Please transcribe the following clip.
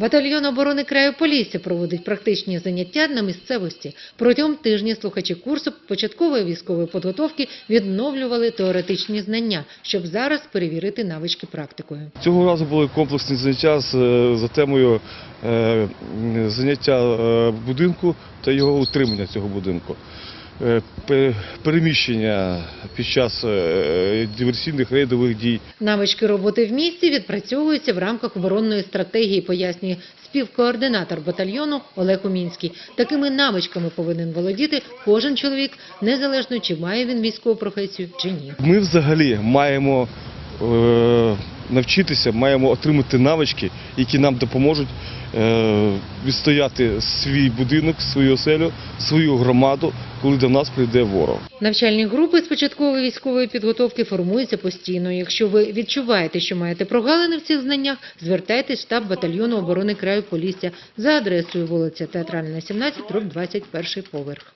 Батальйон оборони краю Полісся проводить практичні заняття на місцевості. Протягом тижня слухачі курсу початкової військової підготовки відновлювали теоретичні знання, щоб зараз перевірити навички практикою. Цього разу були комплексні заняття з, е, за темою е, заняття е, будинку та його утримання цього будинку. Е, пе- Переміщення під час е, диверсійних рейдових дій, Навички роботи в місті відпрацьовуються в рамках оборонної стратегії, пояснює співкоординатор батальйону Олег Умінський. Такими навичками повинен володіти кожен чоловік, незалежно чи має він військову професію чи ні. Ми взагалі маємо навчитися, маємо отримати навички, які нам допоможуть е, відстояти свій будинок, свою оселю, свою громаду, коли до нас прийде ворог. Навчальні групи з початкової військової підготовки формуються постійно. Якщо ви відчуваєте, що маєте прогалини в цих знаннях, звертайтесь в штаб батальйону оборони краю Полісся за адресою вулиця Театральна, 17, дроб 21 поверх.